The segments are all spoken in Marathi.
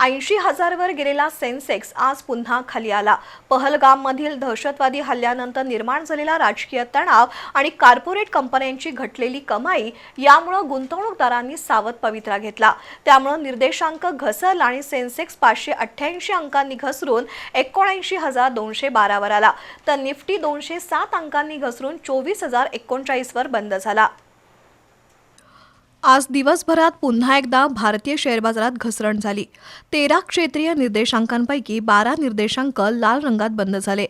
ऐंशी हजारवर गेलेला सेन्सेक्स आज पुन्हा खाली आला. पहलगाममधील दहशतवादी हल्ल्यानंतर निर्माण झालेला राजकीय तणाव आणि कार्पोरेट कंपन्यांची घटलेली कमाई यामुळं गुंतवणूकदारांनी सावध पवित्रा घेतला. त्यामुळं निर्देशांक घसरला आणि सेन्सेक्स पाचशे अठ्ठ्याऐंशी अंकांनी घसरून एकोणऐंशी हजार दोनशे बारावर आला. तर निफ्टी दोनशे सात अंकांनी घसरून चोवीस हजार एकोणचाळीसवर बंद झाला. आज दिवसभरात पुन्हा एकदा भारतीय शेअर बाजारात घसरण झाली. तेरा क्षेत्रीय निर्देशांकांपैकी बारा निर्देशांक लाल रंगात बंद झाले.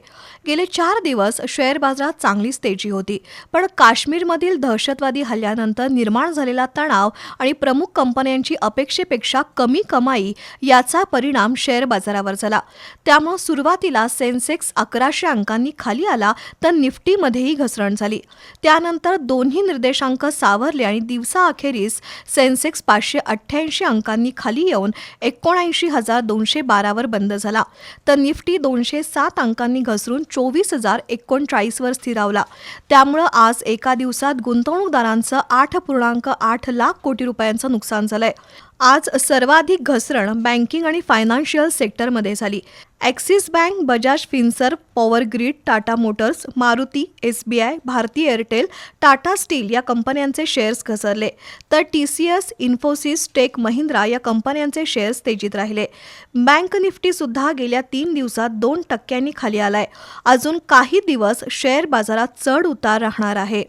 गेले चार दिवस शेअर बाजारात चांगलीच तेजी होती पण काश्मीरमधील दहशतवादी हल्ल्यानंतर निर्माण झालेला तणाव आणि प्रमुख कंपन्यांची अपेक्षेपेक्षा कमी कमाई याचा परिणाम शेअर बाजारावर झाला. त्यामुळे सुरुवातीला सेन्सेक्स अकराशे अंकांनी खाली आला तर निफ्टीमध्येही घसरण झाली. त्यानंतर दोन्ही निर्देशांक सावरले आणि दिवसाअखेरीस सेन्सेक्स पाचशे अठ्ठ्याऐंशी अंकांनी खाली येऊन एकोणऐंशी हजार दोनशे बारावर बंद झाला. तर निफ्टी दोनशे सात अंकांनी घसरून चोवीस हजार एकोणचाळीसवर स्थिरावला. त्यामुळं आज एका दिवसात गुंतवणूकदारांचं आठ पूर्णांक आठ लाख कोटी रुपयांचं नुकसान झालंय. आज सर्वाधिक घसरण बँकिंग आणि फायनान्शियल सेक्टरमध्ये झाली. Axis Bank Bajaj Finserv Power Grid Tata Motors Maruti S B I Bharti Airtel Tata Steel या कंपन्यांचे शेअर्स घसरले. तर T C S Infosys Tech Mahindra या कंपन्यांचे शेअर्स तेजीत राहिले. बँक निफ्टीसुद्धा गेल्या तीन दिवसात दोन टक्क्यांनी खाली आलाय. अजून काही दिवस शेअर बाजारात चढ उतार राहणार आहे.